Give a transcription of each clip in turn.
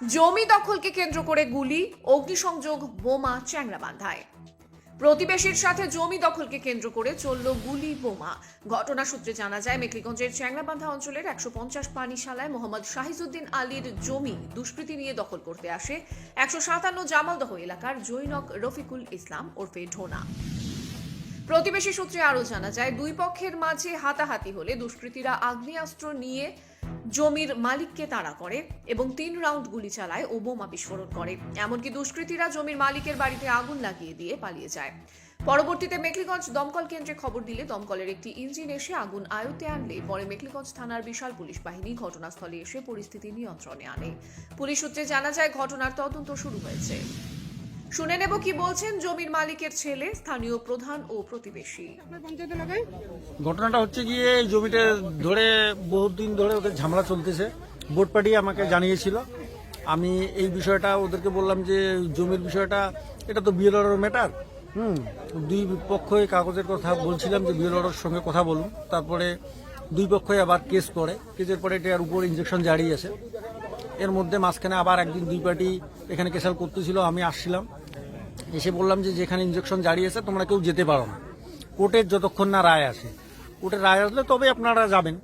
জমি দখলকে কেন্দ্র করে গুলি, অগ্নিসংযোগ, বোমা চ্যাংরাবান্ধায় প্রতিবেশীর সাথে জমি দখলকে কেন্দ্র করে চলল গুলি, বোমা। ঘটনা সূত্রে জানা যায় মেকলিগঞ্জের চ্যাংরাবান্ধা অঞ্চলের একশো পঞ্চাশ পানিশালায় মোহাম্মদ শাহিজুদ্দিন আলীর জমি দুষ্কৃতী নিয়ে দখল করতে আসে একশো সাতান্ন জামালদহ এলাকার জৈনক রফিকুল ইসলাম ওরফে ঢোনা। প্রতিবেশী সূত্রে আরও জানা যায়, দুই পক্ষের মাঝে হাতাহাতি হলে দুষ্কৃতীরা আগ্নেয়াস্ত্র নিয়ে জমির মালিককে তাড়া করে এবং তিন রাউন্ড গুলি চালায় ও বোমা বিস্ফোরণ করে। এমনকি দুষ্কৃতীরা জমির মালিকের বাড়িতে আগুন লাগিয়ে দিয়ে পালিয়ে যায়। পরবর্তীতে মেকলিগঞ্জ দমকল কেন্দ্রে খবর দিলে দমকলের একটি ইঞ্জিন এসে আগুন আয়ত্তে আনলে, পরে মেকলিগঞ্জ থানার বিশাল পুলিশ বাহিনী ঘটনাস্থলে এসে পরিস্থিতি নিয়ন্ত্রণে আনে। পুলিশ সূত্রে জানা যায়, ঘটনার তদন্ত শুরু হয়েছে। শুনে নেব কি বলছেন জমির মালিকের ছেলে স্থানীয় প্রধান ও প্রতিবেশী। আপনার পঞ্চায়েত এলাকায় ঘটনাটা হচ্ছে গিয়ে এই জমিটা ধরে বহুত দিন ধরে ওদের ঝামেলা চলতেছে। বোর্ড পার্টি আমাকে জানিয়েছিল। আমি এই বিষয়টা ওদেরকে বললাম যে জমির বিষয়টা এটা তো বিএলআর ম্যাটার হুম দুই পক্ষই কাগজের কথা বলছিলাম যে বিএলআর সঙ্গে কথা বলুন। তারপরে দুই পক্ষই আবার কেস করে। কেসের পরে এটার উপর ইঞ্জেকশন জারি আছে। এর মধ্যে মাঝখানে আবার একদিন দুই পার্টি এখানে কেসাল করতেছিল, আমি আসছিলাম। এসে বললাম যে যেখানে ইঞ্জেকশন জারি আছে, তোমরা কেউ যেতে পারো না। কোর্টের যতক্ষণ না রায় আসে। কোর্টের রায় আসলে তবে আপনারা যাবেন।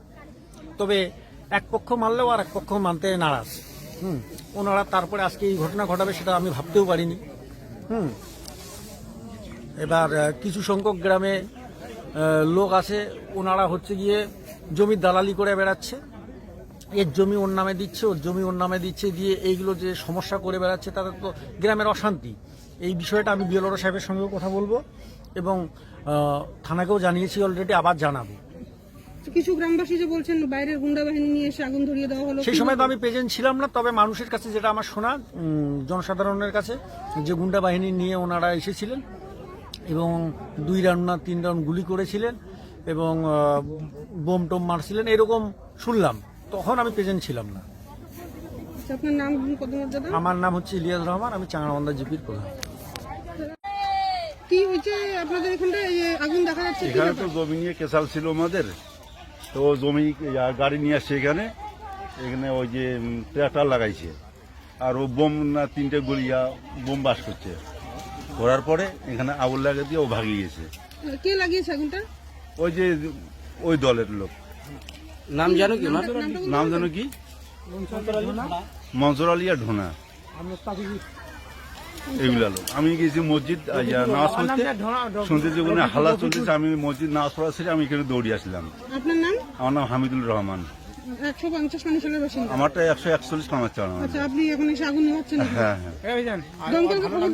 তবে এক পক্ষ মানলেও আর এক পক্ষ মানতে নারাজ। হুম, ওনারা তারপরে আজকে এই ঘটনা ঘটাবে সেটা আমি ভাবতেও পারিনি। হুম, এবার কিছু সংখ্যক গ্রামে লোক আছে। ওনারা হচ্ছে গিয়ে জমির দালালি করে বেড়াচ্ছে। এর জমি ওর নামে দিচ্ছে ওর জমি ওর নামে দিচ্ছে দিয়ে এইগুলো যে সমস্যা করে বেড়াচ্ছে তাদের তো গ্রামের অশান্তি। এই বিষয়টা আমি বিএলওর সাহেবের সঙ্গেও কথা বলব এবং থানাকেও জানিয়েছি অলরেডি আবার জানাব। কিছু গ্রামবাসী যে বলছেন বাইরের গুন্ডা বাহিনী নিয়ে এসে আগুন ধরিয়ে দেওয়া হলো। সেই সময় তো আমি প্রেজেন্ট ছিলাম না তবে মানুষের কাছে যেটা আমার শোনা জনসাধারণের কাছে যে গুন্ডা বাহিনী নিয়ে ওনারা এসেছিলেন এবং দুই রাউন্ড না তিন রাউন্ড গুলি করেছিলেন এবং বোম টোম মারছিলেন এরকম শুনলাম। তখন আমি প্রেজেন্ট ছিলাম না। আচ্ছা, আপনার নাম পদমর্যাদা আমার নাম হচ্ছে ইলিয়াস রহমান আমি চাংরাবান্ধা জিপির প্রধান। কি হয়েছে আপনাদের এখানটায়? আগুন দেখা যাচ্ছে এখানে তো জমি নিয়ে কেসাল ছিল আমাদের। তো ও জমি গাড়ি নিয়ে আসছে এখানে। এখানে ওই যে উম, ট্রাক্টর লাগাইছে। আর ও বোম না তিনটে গলিয়া বোম বাস করছে। করার পরে এখানে আগুন লাগিয়ে দিয়ে ও ভাগিয়ে গেছে। কে লাগিয়েছে আগুনটা? ওই যে ওই দলের লোক। নাম জানো কি ওনার নাম যেন কি? মনসুর আলিয়া ঢোনা। এগুলা লোক। আমি গেছি মসজিদ ইয়া, নামাজ পড়তে শুনতে ওখানে হাল্লা চলতেছে আমি মসজিদ নামাজ পড়া সেরে আমি এখানে দৌড়ে আসলাম। আমার নাম হামিদুল রহমান। আমারটা একশো একচল্লিশ কামার চাল আচ্ছা হ্যাঁ হ্যাঁ। দমকলকে খবর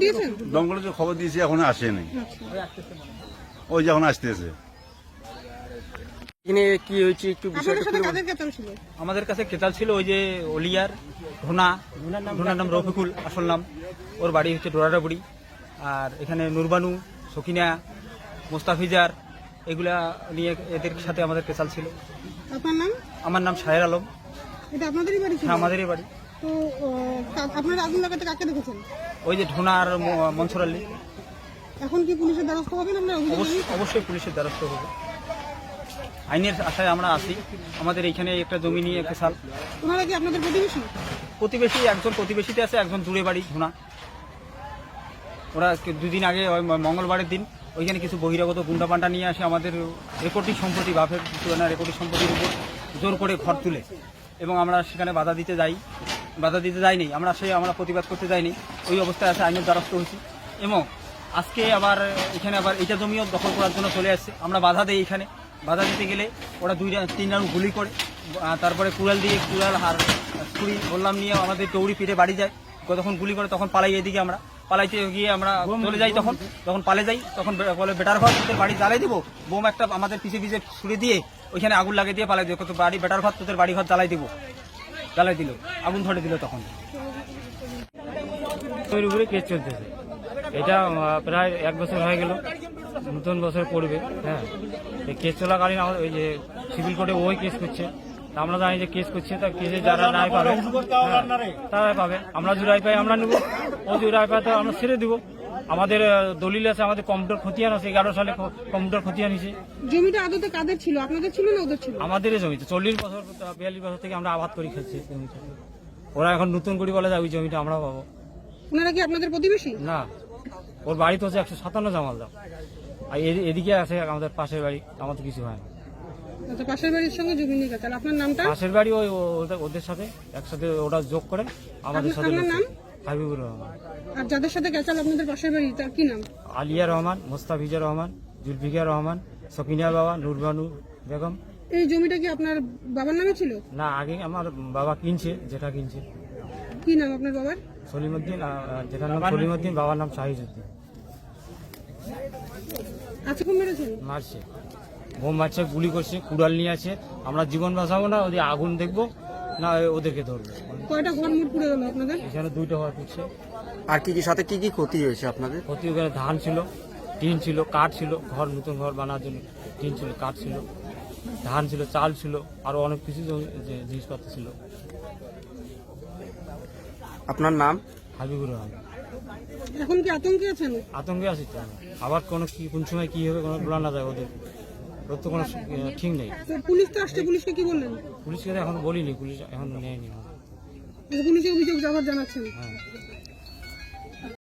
যে খবর দিয়েছি এখনও আসেনি ওই যখন আসতেছে। এখানে কি হয়েছে একটু বিষয়টা ছিল? আমাদের কাছে কেতাল ছিল ওই যে অলিয়ার ধোনা ধোনার নাম রফিকুল আসল নাম। ওর বাড়ি হচ্ছে ডোরাডাবুড়ি। আর এখানে নুরবানু সকিনা মোস্তাফিজার এগুলা নিয়ে এদের সাথে আমাদের কেতাল ছিল। আপনার নাম? আমার নাম শাহের আলম। এটা আপনাদেরই বাড়ি ছিল? হ্যাঁ আমাদেরই বাড়ি। তো আপনারা আগুন লাগাতে কাকে দেখেছেন? ওই যে ধোনা আর ম- মনসুর আলী। এখন কি পুলিশের দ্বারস্থ হবেন অবশ্যই অবশ্যই পুলিশের দ্বারস্থ হবে। আইনের আশায় আমরা আসি আমাদের এইখানে একটা জমি নিয়ে কেসাল ওনারা কি আপনাদের প্রতিবেশী? প্রতিবেশী একজন প্রতিবেশীতে আছে একজন দূরে বাড়ি ধোনা। ওরা দুদিন আগে ওই মঙ্গলবারের দিন ওইখানে কিছু বহিরাগত গুন্ডা পান্ডা নিয়ে আসে আমাদের রেকর্ডিং সম্পত্তি বাফের পুরানা রেকর্ডিং সম্পত্তির উপর জোর করে ঘর তুলে। এবং আমরা সেখানে বাধা দিতে যাই। বাধা দিতে যাইনি আমরা সেই আমরা প্রতিবাদ করতে যাইনি। ওই অবস্থায় আছে আইনের দ্বারস্থ হয়েছি। এবং আজকে আবার এখানে আবার এটা জমিও দখল করার জন্য চলে আসছে। আমরা বাধা দিই এখানে। বাধা দিতে গেলে ওরা দুই তিন রাউন্ড গুলি করে। তারপরে কুড়াল দিয়ে কুড়াল হার ছুরি বললাম নিয়ে আমাদের দৌড়ি পিঠে বাড়ি যায়। যখন গুলি করে তখন পালাই এদিকে আমরা। পালাইতে গিয়ে আমরা চলে যাই তখন। যখন পালে যাই, তখন বলে, বেটার ঘর, তোদের বাড়ি জ্বালাই দিব। বোম একটা আমাদের পিছে পিছে ছুড়ে দিয়ে ওইখানে আগুন লাগিয়ে দিয়ে পালাই দিব। বাড়ি, বেটার ঘর, তোদের বাড়ি ঘর জ্বালাই দিব। জ্বালাই দিল। আগুন ধরে দিল তখন। উপরে কেস চলতেছে। এটা প্রায় এক বছর হয়ে গেল। নতুন বছর পড়বে হ্যাঁ। এই কেস চলাকালীন আমার ওই যে সিভিল কোর্টে ওই কেস করছে। আমরা জানি যে কেস করছে তা কেসে যারা রায় পাবে হ্যাঁ, তারাই পাবে। আমরা যে রায় পাই আমরা নেব। ও যে রায় পায় তা আমরা ছেড়ে দিব। আমাদের দলিল আছে আমাদের কম্পিউটার খতিয়ান আছে এগারো সালে কম্পিউটার খতিয়ান হয়েছে। জমিটা আদতে কাদের ছিল? আপনাদের ছিল না ওদের ছিল? আমাদেরই জমিতে চল্লিশ বছর বিয়াল্লিশ বছর থেকে আমরা আবাদ করে খেলছি জমিটা। ওরা এখন নতুন করে বলে যায় ওই জমিটা আমরা পাবো। ওনারা কি আপনাদের প্রতিবেশী? না ওর বাড়ি তো হচ্ছে একশো সাতান্ন জামাল দাম আর এদিকে আছে আমাদের পাশের বাড়ি আমাদের কিছু হয় না। আচ্ছা পাশের বাড়ির সঙ্গে নিয়ে গেছে আর আপনার নামটা? পাশের বাড়ি ওই ওদের- ওদের সাথে একসাথে ওরা যোগ করে আমাদের আপনার- সাথে আপনার নাম? হাবিবুর রহমান। আর যাদের সাথে গেছে আপনাদের পাশের বাড়ি তার কি নাম? আলিয়া রহমান মোস্তাফিজা রহমান জুলফিকা রহমান সকিনিয়া বাবা নূরবানু বেগম। এই জমিটা কি আপনার বাবার নামে ছিল? না আগে আমার বাবা কিনছে যেটা কিনছে। কি নাম আপনার বাবার? সলিমুদ্দিন আর আর যেটার নাম সলিমুদ্দিন বাবার নাম শাহিজুদ্দিন। মেরেছেন মারছে। বোম মারছে গুলি করছে কুড়াল নিয়ে আছে। আমরা জীবন বাঁচাবো না ওদের আগুন দেখব না ওদেরকে ধরবো। কয়টা ঘর মোট পুড়ে গেল আপনাদের? এখানে দুইটা হওয়ার করছে আর কি কি সাথে কি কি ক্ষতি হয়েছে আপনাদের? ক্ষতি ওখানে ধান ছিল টিন ছিল কাঠ ছিল ঘর নতুন ঘর বানার জন্য টিন ছিল কাঠ ছিল ধান ছিল চাল ছিল আরও অনেক কিছু যে জিনিসপত্র ছিল। আপনার নাম? হাবিবুর রহমান। এখন কি আতঙ্কে আছেন? আতঙ্কে আছি তো। আমি। আবার কোনো কি কোন সময় কি হবে কোনো বলা না যায় ওদের। ওর তো কোনো আহ, ঠিক নেই। তো পুলিশ তো আসছে পুলিশকে কি বললেন? পুলিশকে তো এখন বলিনি পুলিশ এখন নেয়নি। পুলিশে অভিযোগ আবার জানাচ্ছেন। হ্যাঁ।